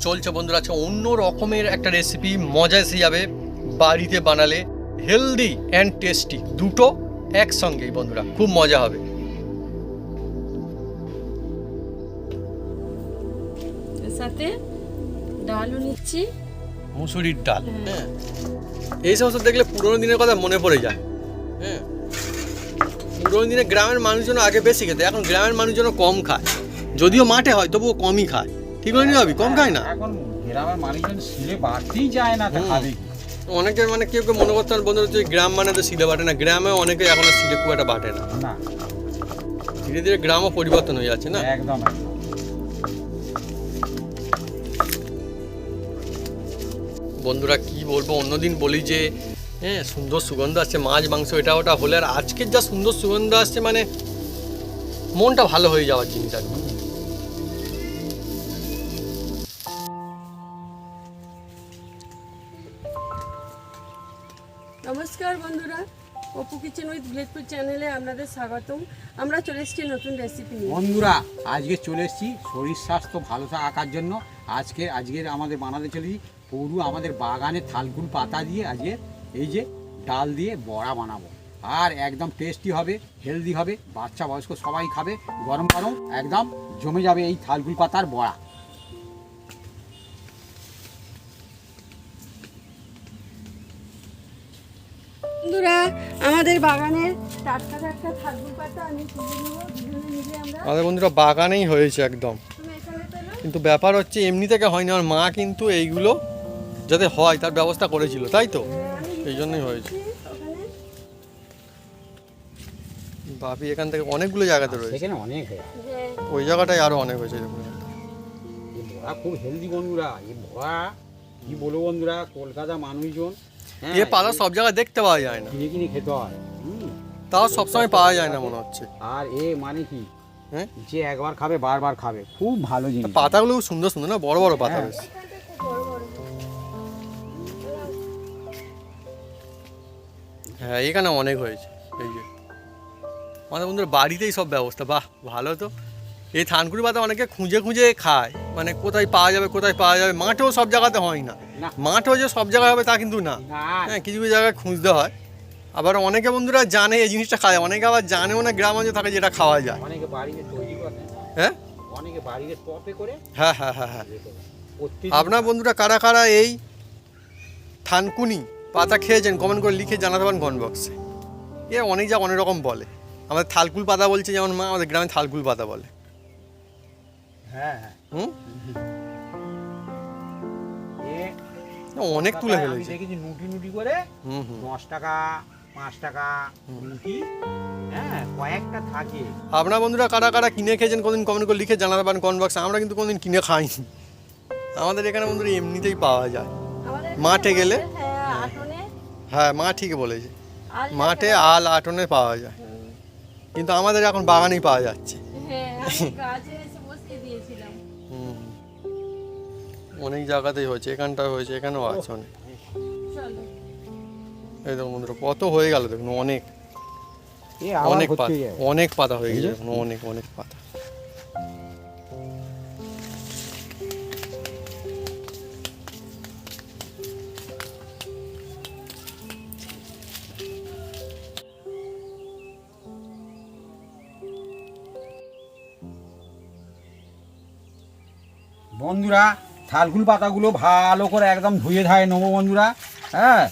চলছে বন্ধুরা আছে অন্য রকমের একটা রেসিপি মজা এসে যাবে বাড়িতে বানালে। হেলদি অ্যান্ড টেস্টি দুটো একসঙ্গেই বন্ধুরা খুব মজা হবে। সাথে ডালও নিচ্ছি। মুসুরির ডাল। হ্যাঁ। এই সমস্ত দেখলে পুরোনো দিনের কথা মনে পড়ে যায়। হ্যাঁ। পুরোনো দিনে গ্রামের মানুষজন আগে বেশি খেতে এখন গ্রামের মানুষজন কম খায়। যদিও মাঠে হয় তবুও কমই খায়। কম খায় না? এখন গ্রামের মানুষজন শিলে বাড়তেই যায় না তা খাবে কি? মানে কেউ কেউ মনে করতেন বন্ধু যে গ্রাম মানে তো শিলে বাটে না। গ্রামে অনেকে এখন আর শিলে খুব একটা বাটে না। ধীরে ধীরে গ্রামও পরিবর্তন হয়ে যাচ্ছে না? একদম। বন্ধুরা কি বলব? অন্যদিন বলি যে হ্যাঁ সুন্দর সুগন্ধ আসছে মাছ মাংস এটা ওটা হলে আর আজকের যা সুন্দর সুগন্ধ আসছে মানে মনটা ভালো হয়ে যাওয়ার জিনিস আর চ্যানেলে আপনাদের স্বাগতম। আমরা চলে এসেছি নতুন রেসিপি বন্ধুরা, আজকে চলে এসেছি শরীর স্বাস্থ্য ভালো থাকার জন্য। আজকে আজকের আমাদের বানাতে চলেছি পুরো আমাদের বাগানে থালকুল পাতা দিয়ে আজকে এই যে ডাল দিয়ে বড়া বানাবো। আর একদম টেস্টি হবে হেলদি হবে, বাচ্চা বয়স্ক সবাই খাবে, গরম গরম একদম জমে যাবে এই থালকুল পাতার বড়া। বন্ধুরা আমাদের বাগানের টাটকা টাটকা থাকবুল পাতা আমি আমাদের বন্ধুরা বাগানেই হয়েছে একদম। কিন্তু ব্যাপার হচ্ছে এমনি থেকে হয়নি। আমার মা কিন্তু এইগুলো যাতে হয় তার ব্যবস্থা করেছিল তাই তো? হ্যাঁ, এই জন্যই হয়েছে। বাপি এখান থেকে অনেকগুলো জায়গাতে রয়েছে। সেখানে অনেক হ্যাঁ। ওই জায়গাটাই আরও অনেক হয়েছে দেখুন খুব হেলদি বন্ধুরা এই কি বলব বন্ধুরা কলকাতা মানুষজন হ্যাঁ, এ পাতা সব জায়গায় দেখতে পাওয়া যায় না। কিনে কিনে খেতে হয়। তাও সবসময় পাওয়া যায় না মনে হচ্ছে। আর এ মানে কি? হ্যাঁ? যে একবার খাবে বারবার খাবে। খুব ভালো জিনিস। পাতাগুলো সুন্দর সুন্দর না? বড় বড় পাতা হ্যাঁ। বেশ। হ্যাঁ এখানে অনেক হয়েছে। এই যে। আমাদের বন্ধুরা বাড়িতেই সব ব্যবস্থা। বাহ ভালো তো। এই থানকুড়ি পাতা অনেকে খুঁজে খুঁজে খায়। মানে কোথায় পাওয়া যাবে কোথায় পাওয়া যাবে? মাঠেও সব জায়গাতে হয় না। মাঠেও যে সব জায়গায় হবে তা কিন্তু না। হ্যাঁ কিছু কিছু জায়গায় খুঁজতে হয়। আবার অনেকে বন্ধুরা জানে এই জিনিসটা খায় অনেকে আবার জানেও না গ্রাম অঞ্চলে থাকে যেটা খাওয়া যায়। অনেকে বাড়িতে তৈরি করে। হ্যাঁ? অনেকে বাড়িতে টপে করে। হ্যাঁ হ্যাঁ হ্যাঁ হ্যাঁ। আপনার বন্ধুরা কারা কারা এই থানকুনি পাতা খেয়েছেন কমেন্ট করে লিখে জানাতে পারেন কমেন্ট বক্সে এ অনেক যা অনেক রকম বলে। আমাদের থালকুল পাতা বলছে যেমন মা আমাদের গ্রামে থালকুল পাতা বলে। হ্যাঁ হ্যাঁ। হুম? অনেক তুলে ফেলেছে। দেখেছি নুটি নুটি করে হুম হুম। দশ টাকা পাঁচ টাকা নুটি হ্যাঁ কয়েকটা থাকে। আপনার বন্ধুরা কারা কারা কিনে খেয়েছেন কোনদিন কমেন্ট করে লিখে জানাতে পারেন কমেন্ট বক্সে আমরা কিন্তু কোনদিন কিনে খাইনি। আমাদের এখানে বন্ধুরা এমনিতেই পাওয়া যায়। মাঠে গেলে? হ্যাঁ হ্যাঁ। মা ঠিকই বলেছে। মাঠে আল আটনে পাওয়া যায়। কিন্তু আমাদের এখন বাগানেই পাওয়া যাচ্ছে। অনেক জায়গাতেই হয়েছে এখানটায় হয়েছে এখানেও আছে অনেক। এই দেখুন বন্ধুরা কত হয়ে গেল দেখুন অনেক। অনেক পাতা অনেক পাতা হয়ে গেছে দেখুন অনেক অনেক পাতা। বন্ধুরা থালকুল পাতাগুলো ভালো করে একদম ধুয়ে ধায়ে নেব বন্ধুরা হ্যাঁ?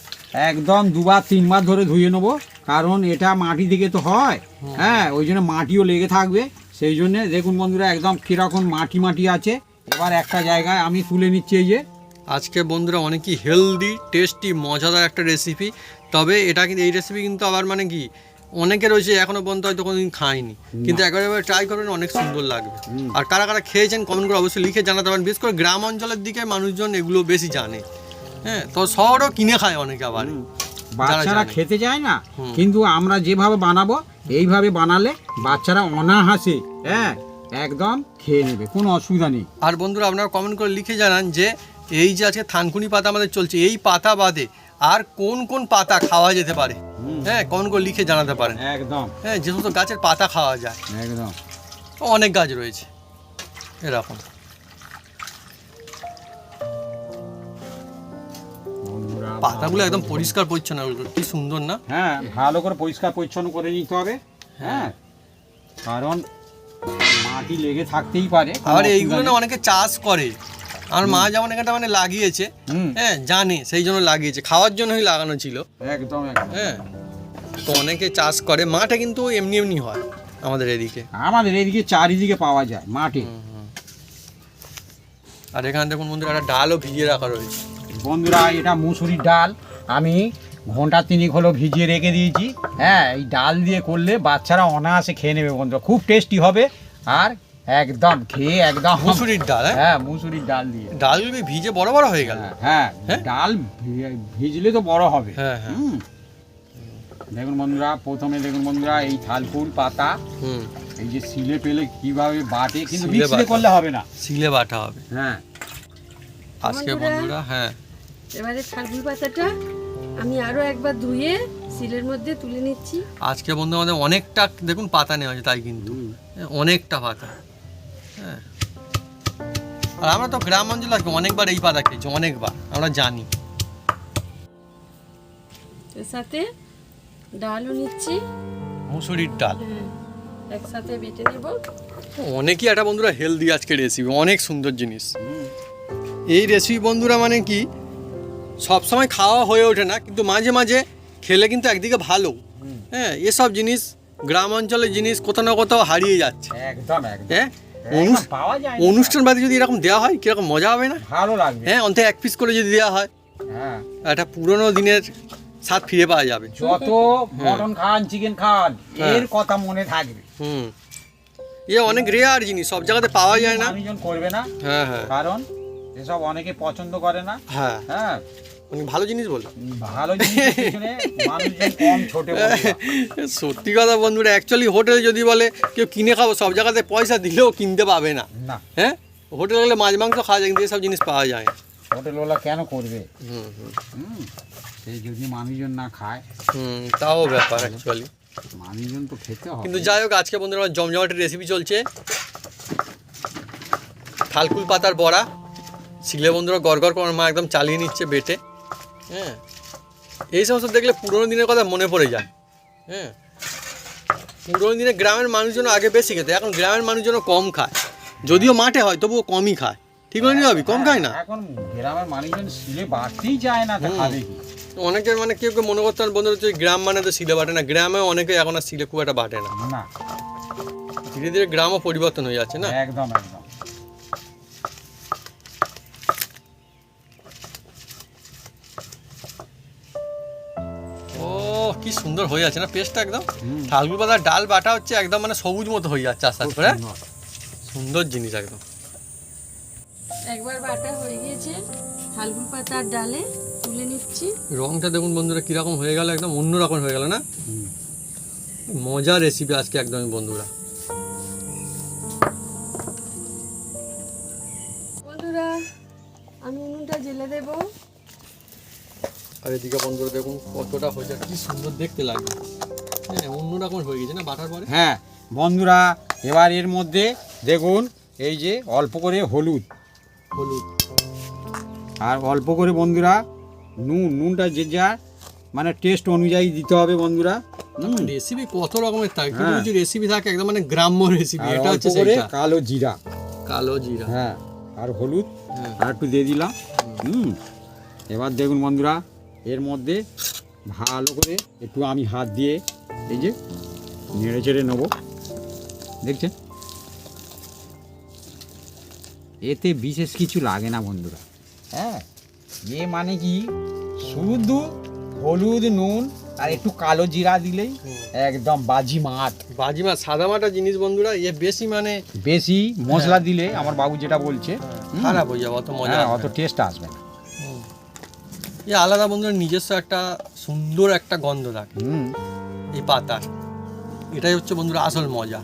একদম দুবার তিনবার ধরে ধুয়ে নেব কারণ এটা মাটি থেকে তো হয় হ্যাঁ? ওই জন্য মাটিও লেগে থাকবে। সেই জন্যে দেখুন বন্ধুরা একদম কীরকম মাটি মাটি আছে। এবার একটা জায়গায় আমি তুলে নিচ্ছি এই যে। আজকে বন্ধুরা অনেকই হেলদি টেস্টি মজাদার একটা রেসিপি তবে এটা কিন্তু এই রেসিপি কিন্তু আবার মানে কি? অনেকে রয়েছে এখনও পর্যন্ত হয়তো কোনোদিন খায়নি। কিন্তু একবার ট্রাই করবেন অনেক সুন্দর লাগবে। আর কারা কারা খেয়েছেন কমেন্ট করে অবশ্যই লিখে জানাতে পারেন। বিশেষ করে গ্রাম অঞ্চলের দিকে মানুষজন এগুলো বেশি জানে। হ্যাঁ তো শহরও কিনে খায় অনেকে আবার। বাচ্চারা খেতে চায় না কিন্তু আমরা যেভাবে বানাবো এইভাবে বানালে বাচ্চারা অনাহাসে হ্যাঁ একদম খেয়ে নেবে কোনো অসুবিধা নেই। আর বন্ধুরা আপনারা কমেন্ট করে লিখে জানান যে এই যে আজকে থানকুনি পাতা আমাদের চলছে এই পাতা বাদে আর কোন কোন পাতা খাওয়া যেতে পারে। হ্যাঁ কোন কোন লিখে জানাতে পারেন একদম। হ্যাঁ যে সমস্ত গাছের পাতা খাওয়া যায়। একদম। অনেক গাছ রয়েছে। এরকম। পাতাগুলো একদম পরিষ্কার পরিচ্ছন্ন কি সুন্দর না? হ্যাঁ ভালো করে পরিষ্কার পরিচ্ছন্ন করে নিতে হবে। হ্যাঁ।, হ্যাঁ কারণ মাটি লেগে থাকতেই পারে আর এইগুলো না অনেকে চাষ করে। আমার মা যেমন এখানটা মানে লাগিয়েছে হ্যাঁ জানে সেই জন্য লাগিয়েছে। খাওয়ার জন্যই লাগানো ছিল। একদম একদম। হ্যাঁ। তো অনেকে চাষ করে মাঠে কিন্তু এমনি এমনি হয় আমাদের এদিকে। আমাদের এদিকে চারিদিকে পাওয়া যায় মাঠে। আর এখানে দেখুন বন্ধুরা একটা ডালও ভিজিয়ে রাখা রয়েছে। বন্ধুরা এটা মুসুরির ডাল। আমি ঘণ্টা তিনিক হলো ভিজিয়ে রেখে দিয়েছি। হ্যাঁ এই ডাল দিয়ে করলে বাচ্চারা অনায়াসে খেয়ে নেবে বন্ধুরা। খুব টেস্টি হবে। আর একদম খেয়ে একদম। মুসুরির ডাল হ্যাঁ? হ্যাঁ মুসুরির ডাল দিয়ে। ডালগুলো ভিজে বড় বড় হয়ে গেল। হ্যাঁ, হ্যাঁ হ্যাঁ? ডাল ভিজলে তো বড় হবে। হ্যাঁ হ্যাঁ। দেখুন বন্ধুরা প্রথমে দেখুন বন্ধুরা এই থালকুল পাতা হুম। এই যে সিলে পেলে কীভাবে বাটে কিন্তু শিলে মিক্সিতে করলে হবে না। শিলে বাটা হবে। হ্যাঁ। আজকে বন্ধুরা, হ্যাঁ। এবারে থারগুল পাতাটা আমি আরও একবার ধুয়ে সিলের মধ্যে তুলে নিচ্ছি। আজকে বন্ধু আমাদের অনেকটা দেখুন পাতা নেওয়া হয়েছে তাই কিন্তু। অনেকটা পাতা। হ্যাঁ। আর আমরা তো গ্রাম অঞ্চলে আছি, অনেকবার এই পাতা খেয়েছি অনেকবার আমরা জানি। এর সাথে ডালও নিচ্ছি। মুসুরির ডাল। একসাথে বেটে নেব অনেকই একটা বন্ধুরা হেলদি আজকে রেসিপি অনেক সুন্দর জিনিস। এই রেসিপি বন্ধুরা মানে কি সব সময় খাওয়া হয়ে ওঠে না কিন্তু মাঝে মাঝে খেলে কিন্তু একদিকে ভালো। হ্যাঁ এসব জিনিস গ্রাম অঞ্চলের জিনিস কোথাও না কোথাও হারিয়ে যাচ্ছে। একদম একদম। হ্যাঁ পাওয়া যায় অনুষ্ঠান বাদে যদি এরকম দেওয়া হয় কীরকম মজা হবে না? ভালো লাগবে। হ্যাঁ অন্তত এক পিস করে যদি দেওয়া হয়। হ্যাঁ। একটা পুরনো দিনের স্বাদ ফিরে পাওয়া যাবে। যত মটন খান চিকেন খান হ্যাঁ। এর কথা মনে থাকবে। হুম। এ অনেক রেয়ার জিনিস সব জায়গাতে পাওয়া যায় না। করবে না। হ্যাঁ হ্যাঁ। কারণ এসব অনেকে পছন্দ করে না। হ্যাঁ। হ্যাঁ। অনেক ভালো জিনিস বলো। ভালো। সত্যি কথা বন্ধুরা অ্যাকচুয়ালি হোটেলে যদি বলে কেউ কিনে খাব সব জায়গাতে পয়সা দিলেও কিনতে পাবে না। হ্যাঁ? হোটেলে গেলে মাছ মাংস খাওয়া যায় কিন্তু এসব জিনিস পাওয়া যায় হোটেলওয়ালা কেন করবে? হুম সেই যদি মানুষজন না খায়। হুম তাও ব্যাপার অ্যাকচুয়ালি মানুষজন তো খেতে হবে। কিন্তু যাই হোক আজকে বন্ধুরা আমার জমজমাটের রেসিপি চলছে। থালকুল পাতার বড়া। শিলে বন্ধুরা গড় করে আমার মা একদম চালিয়ে নিচ্ছে বেটে। হ্যাঁ। এই সমস্ত দেখলে পুরোনো দিনের কথা মনে পড়ে যায়। হ্যাঁ। পুরোনো দিনে গ্রামের মানুষজন আগে বেশি খেতে এখন গ্রামের মানুষজন কম খায়। যদিও মাঠে হয় তবুও কমই খায়। ঠিক বলিনি ভাবি? কম খায় না? এখন গ্রামের মানুষজন শিলে বাড়তেই চায় না তা খাবে কি? অনেকের মানে কেউ কেউ মনে করতেন বন্ধু হচ্ছে গ্রাম মানে তো শিলে বাটে না। গ্রামে অনেকে এখন আর শিলে খুব একটা বাটে না। না। ধীরে ধীরে গ্রামও পরিবর্তন হয়ে যাচ্ছে না? একদম একদম। কি সুন্দর হয়ে যাচ্ছে না পেস্টটা একদম? শালগুল পাতার ডাল বাটা হচ্ছে একদম মানে সবুজ মতো হয়ে যাচ্ছে আস্তে আস্তে করে সুন্দর। জিনিস একদম। একবার বাটা হয়ে গিয়েছে থালগুল পাতার ডালে তুলে নিচ্ছি। রংটা দেখুন বন্ধুরা কীরকম হয়ে গেল একদম অন্যরকম হয়ে গেল না। মজার রেসিপি আজকে একদমই বন্ধুরা। আর এদিকে বন্ধুরা দেখুন কতটা হয়ে যায় কি সুন্দর দেখতে লাগবে হ্যাঁ অন্যরকম হয়ে গেছে না বাটার পরে? হ্যাঁ বন্ধুরা এবার এর মধ্যে দেখুন এই যে অল্প করে হলুদ। হলুদ। আর অল্প করে বন্ধুরা নুন নুনটা যে যা মানে টেস্ট অনুযায়ী দিতে হবে বন্ধুরা। রেসিপি কত রকমের থাকে? কিছু হ্যাঁ। রেসিপি থাকে একদম মানে গ্রাম্য রেসিপি এটা হচ্ছে সেটা কালো জিরা। কালো জিরা। হ্যাঁ আর হলুদ হ্যাঁ। আর একটু দিয়ে দিলাম। হুম। এবার দেখুন বন্ধুরা এর মধ্যে ভালো করে একটু আমি হাত দিয়ে এই যে নেড়ে চেড়ে নেব। দেখছেন? এতে বিশেষ কিছু লাগে না বন্ধুরা। হ্যাঁ এ মানে কি? শুধু হলুদ নুন আর একটু কালো জিরা দিলেই একদম বাজি মাত বাজিমা সাদা মাটা জিনিস বন্ধুরা এ বেশি মানে বেশি মশলা দিলে আমার বাবু যেটা বলছে খারাপ হয়ে যাবে অত মজা হ্যাঁ অত টেস্ট আসবে না। এ আলাদা বন্ধুরা নিজস্ব একটা সুন্দর একটা গন্ধ থাকে। হুম। এই পাতার এটাই হচ্ছে বন্ধুরা আসল মজা।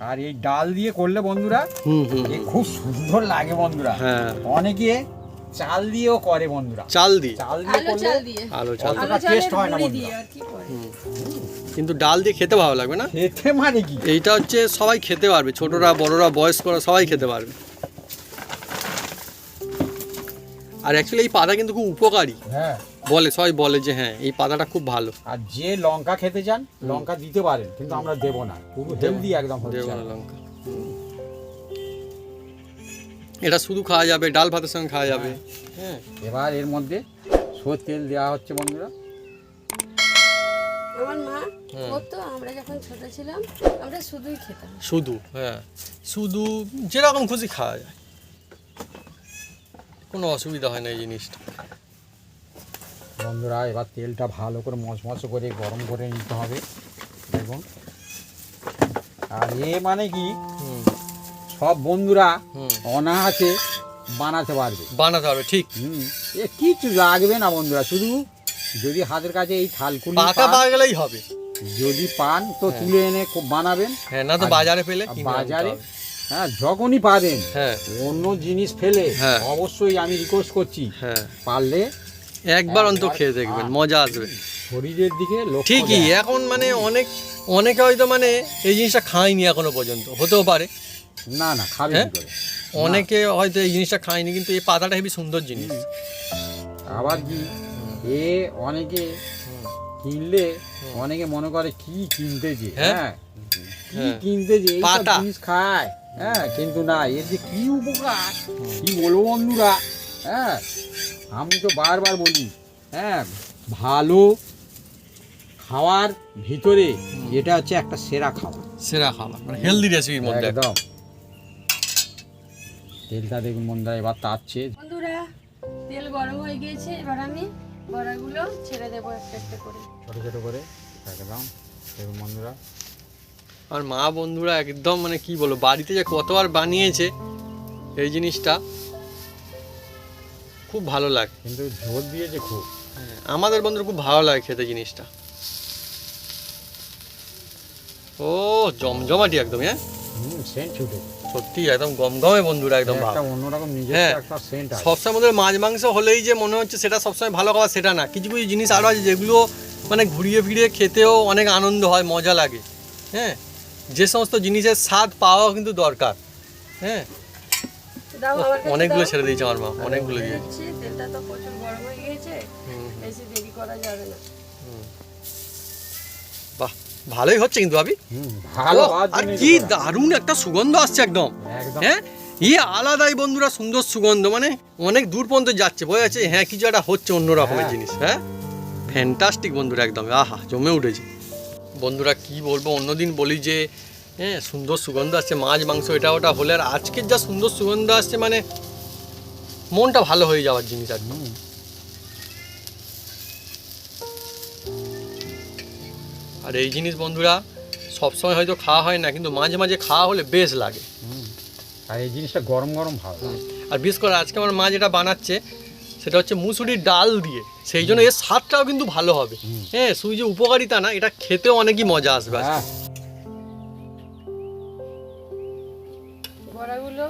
আর এই ডাল দিয়ে করলে বন্ধুরা হুম হুম খুব সুন্দর লাগে বন্ধুরা। হ্যাঁ। অনেকে চাল দিয়েও করে বন্ধুরা। চাল দিয়ে? চাল দিয়ে আলো করলে চাল দিয়ে। আলো চাল আলো হয় না বন্ধুরা। দিয়ে আর কি করে? কিন্তু ডাল দিয়ে খেতে ভালো লাগবে না? খেতে মানে কি? এইটা হচ্ছে সবাই খেতে পারবে। ছোটরা বড়রা বয়স্করা সবাই খেতে পারবে। আর অ্যাকচুয়ালি এই পাতা কিন্তু খুব উপকারী। হ্যাঁ। বলে সবাই বলে যে হ্যাঁ এই পাতাটা খুব ভালো। আর যে লঙ্কা খেতে চান লঙ্কা দিতে পারেন কিন্তু আমরা দেবো না। পুরো হেলদি একদম হচ্ছে। দেওয়ানা লঙ্কা। এটা শুধু খাওয়া যাবে ডাল ভাতের সঙ্গে খাওয়া যাবে। হ্যাঁ এবার এর মধ্যে সর তেল দেওয়া হচ্ছে বন্ধুরা। আমার মা হ্যাঁ। করতো আমরা যখন ছোট ছিলাম আমরা শুধুই খেতাম। শুধু হ্যাঁ। শুধু যেরকম খুশি খাওয়া যায়। কোনো অসুবিধা হয় না এই জিনিসটা। বন্ধুরা এবার তেলটা ভালো করে মচমচ করে গরম করে নিতে হবে। দেখুন। আর এ মানে কি? সব বন্ধুরা হুম। অনাহাসে বানাতে পারবে। বানাতে পারবে ঠিক। হুম। এ কিছু লাগবে না বন্ধুরা শুধু যদি হাতের কাছে এই থালকুলি পাতা পাওয়া গেলেই হবে। যদি পান তো হ্যাঁ। তুলে এনে বানাবেন। হ্যাঁ না তো বাজারে পেলে বাজারে। হ্যাঁ যখনই পাবেন হ্যাঁ। অন্য জিনিস ফেলে হ্যাঁ। অবশ্যই আমি রিকোয়েস্ট করছি। হ্যাঁ। পারলে একবার অন্তত খেয়ে দেখবেন মজা আসবে। শরীরের দিকে ঠিকই এখন মানে অনেক অনেকে হয়তো মানে এই জিনিসটা খায়নি এখনও পর্যন্ত হতেও পারে। না না খাবে হ্যাঁ? অনেকে হয়তো এই জিনিসটা খায়নি কিন্তু এই পাতাটা হেবি সুন্দর জিনিস। আবার কি? এ অনেকে কিনলে অনেকে মনে করে কি কিনতেছে হ্যাঁ? হ্যাঁ। কি হ্যাঁ। এই পাতা। জিনিস খায়। হ্যাঁ কিন্তু না এর যে কি উপকার? কি বলব বন্ধুরা? হ্যাঁ আমি তো বারবার বলি হ্যাঁ ভালো খাওয়ার ভিতরে এটা হচ্ছে একটা সেরা খাবার। সেরা খাবার মানে হেলদি রেসিপির মধ্যে। একদম। তেলটা দেখুন বন্ধুরা এবার তাচ্ছে। বন্ধুরা তেল গরম হয়ে গিয়েছে এবার আমি বড়াগুলো ছেড়ে দেবো একটা একটা করে। ছোট ছোট করে একদম। দেখুন বন্ধুরা আর মা বন্ধুরা একদম মানে কি বলব বাড়িতে যে কতবার বানিয়েছে এই জিনিসটা খুব ভালো লাগে। কিন্তু ঝোল দিয়েছে খুব। হ্যাঁ, আমাদের বন্ধুর খুব ভালো লাগে খেতে জিনিসটা। ও জমজমাটি একদম হ্যাঁ? হুম সেন্ট ছুটে। সত্যি একদম গমগমে বন্ধুরা একদম অন্যরকম হ্যাঁ। সবসময় আমাদের মাছ মাংস হলেই যে মনে হচ্ছে সেটা সবসময় ভালো খাবার সেটা না। কিছু কিছু জিনিস আরও আছে যেগুলো মানে ঘুরিয়ে ফিরিয়ে খেতেও অনেক আনন্দ হয় মজা লাগে। হ্যাঁ যে সমস্ত জিনিসের স্বাদ পাওয়াও কিন্তু দরকার হ্যাঁ? অনেকগুলো ছেড়ে দিয়েছে আমার মা অনেকগুলো দিয়ে দিয়েছে। তেলটা তো প্রচুর গরম হয়ে গিয়েছে বেশি দেরি করা যাবে না। বাহ ভালোই হচ্ছে কিন্তু ভাবি। ভালো আর কি দারুণ একটা সুগন্ধ আসছে একদম একদম। হ্যাঁ? ইয়ে আলাদাই বন্ধুরা সুন্দর সুগন্ধ মানে অনেক দূর পর্যন্ত যাচ্ছে বোঝা যাচ্ছে হ্যাঁ কিছু একটা হচ্ছে অন্য রকমের হ্যাঁ। জিনিস হ্যাঁ? ফ্যান্টাস্টিক বন্ধুরা একদম আহা জমে উঠেছে। বন্ধুরা কি বলব? অন্যদিন বলি যে হ্যাঁ সুন্দর সুগন্ধ আসছে মাছ মাংস এটা ওটা হলে আর আজকের যা সুন্দর সুগন্ধ আসছে মানে মনটা ভালো হয়ে যাওয়ার জিনিস আর আর এই জিনিস বন্ধুরা সবসময় হয়তো খাওয়া হয় না কিন্তু মাঝে মাঝে খাওয়া হলে বেশ লাগে। আর এই জিনিসটা গরম গরম ভালো আর বিশেষ করে আজকে আমার মা যেটা বানাচ্ছে সেটা হচ্ছে মুসুরির ডাল দিয়ে। সেই জন্য এর স্বাদটাও কিন্তু ভালো হবে। হ্যাঁ শুধু যে উপকারিতা না এটা খেতেও অনেকই মজা আসবে হ্যাঁ, বড়াগুলো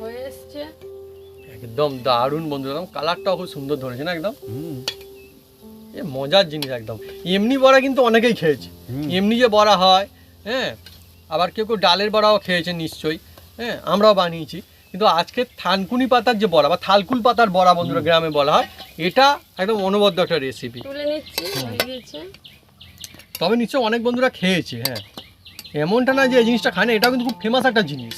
হয়ে এসছে। একদম দারুণ বন্ধু একদম কালারটাও খুব সুন্দর ধরেছে না একদম? এ মজার জিনিস একদম। এমনি বড়া কিন্তু অনেকেই খেয়েছে। এমনি যে বড়া হয় হ্যাঁ আবার কেউ কেউ ডালের বড়াও খেয়েছে নিশ্চয়ই। হ্যাঁ আমরাও বানিয়েছি। কিন্তু আজকে থানকুনি পাতার যে বড়া বা থালকুল পাতার বড়া বন্ধুরা গ্রামে বলা হয় এটা একদম অনবদ্য একটা রেসিপি তবে নিশ্চয় অনেক বন্ধুরা খেয়েছে হ্যাঁ। এমনটা না যে এই জিনিসটা খায় না এটাও কিন্তু খুব ফেমাস একটা জিনিস।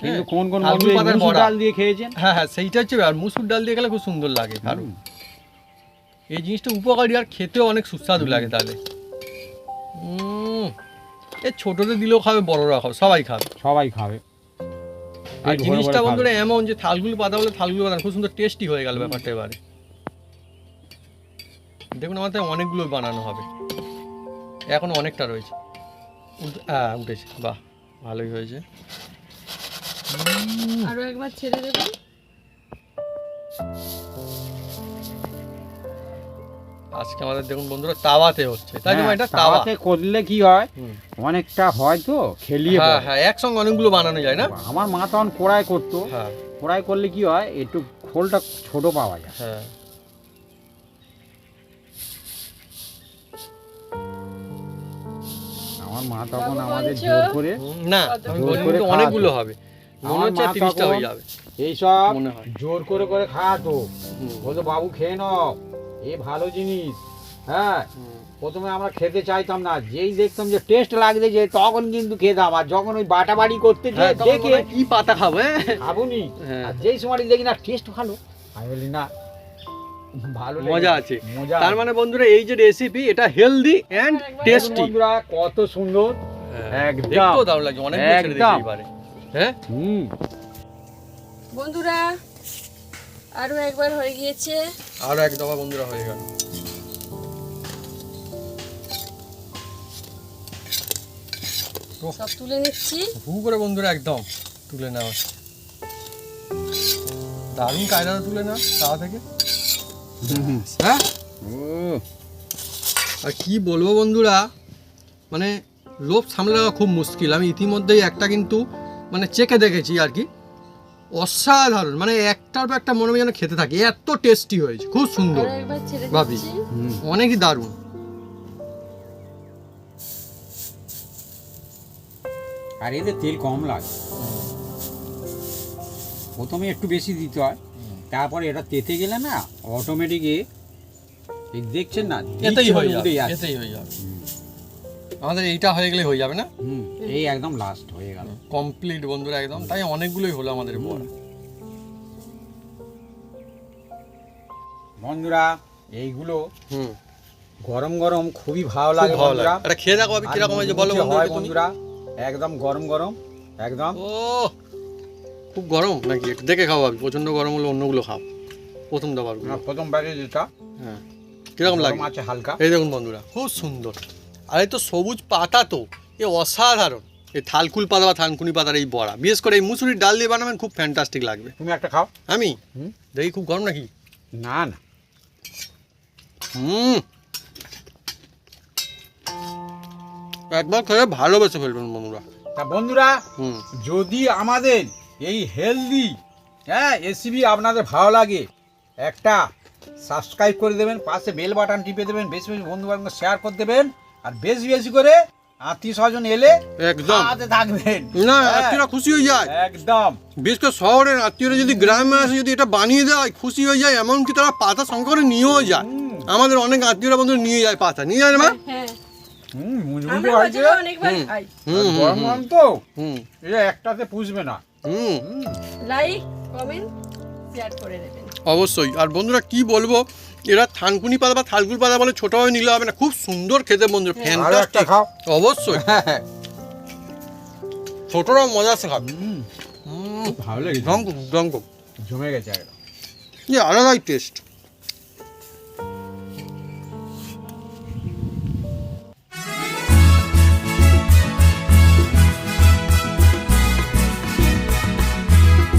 কিন্তু হ্যাঁ, কোন কোন মুসুর ডাল দিয়ে খেয়েছেন? হ্যাঁ হ্যাঁ সেইটা হচ্ছে আর মুসুর ডাল দিয়ে গেলে খুব সুন্দর লাগে এই জিনিসটা উপকারী আর খেতেও অনেক সুস্বাদু লাগে তাহলে। এ ছোটদের দিলেও খাবে বড়রা খাবে সবাই খাবে। সবাই খাবে। আর জিনিসটা বন্ধুরা এমন যে থালগুলো পাতা বলে থালগুলো পাতা খুব সুন্দর টেস্টি হয়ে গেল ব্যাপারটা এবারে। দেখুন আমাদের অনেকগুলো বানানো হবে। এখন অনেকটা রয়েছে। হ্যাঁ উঠেছে। বাহ ভালোই হয়েছে। আরও একবার ছেড়ে দেবো আজকে আমাদের দেখুন বন্ধুরা তাওয়াতে হচ্ছে। তাই জন্য হ্যাঁ, এটা তাওয়াতে করলে কি হয়? অনেকটা হয় তো খেলিয়ে হ্যাঁ। হ্যাঁ একসঙ্গে অনেকগুলো বানানো যায় না? আমার মা তখন কড়াই করতো। হ্যাঁ। কড়াই করলে কি হয়? একটু খোলটা ছোট পাওয়া যায়। হ্যাঁ। আমার মা তখন আমাদের জোর করে না জোর করে অনেকগুলো হবে। মনে হচ্ছে তিরিশটা হয়ে যাবে। এইসব জোর করে করে খাওয়াতো। বলতো বাবু খেয়ে নাও। এ ভালো জিনিস হ্যাঁ? প্রথমে আমরা খেতে চাইতাম না যেই দেখতাম যে টেস্ট লাগছে যে তখন কিন্তু খেতাম আর যখন ওই বাটাবাড়ি করতে যে হ্যাঁ, দেখে কি পাতা খাব হ্যাঁ? খাবুনি। হ্যাঁ। যেই সময় দেখি না টেস্ট ভালো। আমি বলি না ভালো মজা আছে। মজা তার মানে বন্ধুরা এই যে রেসিপি এটা হেলদি এন্ড টেস্টি বন্ধুরা কত সুন্দর। একদম। দেখতেও দারুণ লাগছে অনেক হ্যাঁ? হুম। বন্ধুরা আরও একবার হয়ে গিয়েছে। আরও এক দফা বন্ধুরা হয়ে গেল। সব তুলে নিচ্ছি। হু করে বন্ধুরা একদম তুলে নেওয়া। দারুণ কায়দাটা তুলে নেওয়া তাওয়া থেকে। হ্যাঁ? ও আর কি বলব বন্ধুরা? মানে লোভ সামলে রাখা খুব মুশকিল। আমি ইতিমধ্যেই একটা কিন্তু মানে চেকে দেখেছি আর কি। অসাধারণ। মানে একটার পর একটা মনে হয় যেন খেতে থাকি। এত টেস্টি হয়েছে। খুব সুন্দর। ভাবি। অনেকই দারুণ। আর এতে তেল কম লাগে। প্রথমে একটু বেশি দিতে হয়। তারপরে এটা তেতে গেলে না অটোমেটিক এই দেখছেন না? এতেই হয়ে যাবে এতেই হয়ে যাবে। আমাদের এইটা হয়ে গেলে হয়ে যাবে না? হুম, এই একদম লাস্ট হয়ে গেল। কমপ্লিট বন্ধুরা একদম তাই অনেকগুলোই হলো আমাদের বড়া বন্ধুরা এইগুলো হুম। গরম গরম খুবই ভালো লাগে বন্ধুরা। এটা খেয়ে দেখো আমি কীরকম হয়েছে বলো বন্ধুরা একদম গরম গরম একদম। ও খুব গরম নাকি? একটু দেখে খাও ভাবি প্রচণ্ড গরম হলে অন্যগুলো খাও। প্রথম দাবার না, প্রথম ব্যাগে যেটা হ্যাঁ। কীরকম লাগে? আছে হালকা। এই দেখুন বন্ধুরা খুব সুন্দর। আর এই তো সবুজ পাতা তো এ অসাধারণ। এই থালকুল পাতা বা থানকুনি পাতার এই বড়া বিশেষ করে এই মুসুরির ডাল দিয়ে বানাবেন খুব ফ্যান্টাস্টিক লাগবে। তুমি একটা খাও। আমি? হুম। দেখি খুব গরম নাকি? না না। হুম। একবার খেয়ে ভালোবেসে ফেলবেন বন্ধুরা। তা বন্ধুরা হুম। যদি আমাদের এই হেলদি হ্যাঁ রেসিপি আপনাদের ভালো লাগে একটা সাবস্ক্রাইব করে দেবেন পাশে বেল বাটন টিপে দেবেন বেশি বেশি বন্ধু বান্ধব শেয়ার করে দেবেন। আর বেশি বেশি করে আত্মীয় স্বজন এলে একদম। থাকবেন। না হ্যাঁ, আত্মীয়রা খুশি হয়ে যায়। একদম। বিশেষ করে শহরের আত্মীয়রা যদি গ্রামে আসে যদি এটা বানিয়ে দেয় খুশি হয়ে যায় এমনকি তারা পাতা সঙ্গে করে নিয়েও যায়। আমাদের অনেক আত্মীয়রা বন্ধু নিয়ে যায় পাতা। নিয়ে যায় না হ্যাঁ গরম তো? একটাতে পুষবে না। লাইক কমেন্ট শেয়ার করে দেবেন। অবশ্যই। আর বন্ধুরা কি বলব? এরা থানকুনি পাতা বা থালকুল পাতা বলে ছোট হয়ে নিলে হবে না। খুব সুন্দর খেতে বন্ধু ফ্যান্টাস্টিক অবশ্যই। ছোটরাও মজা আছে খাবে। ভালো লাগে দম খুব জমে গেছে একদম। আলাদাই টেস্ট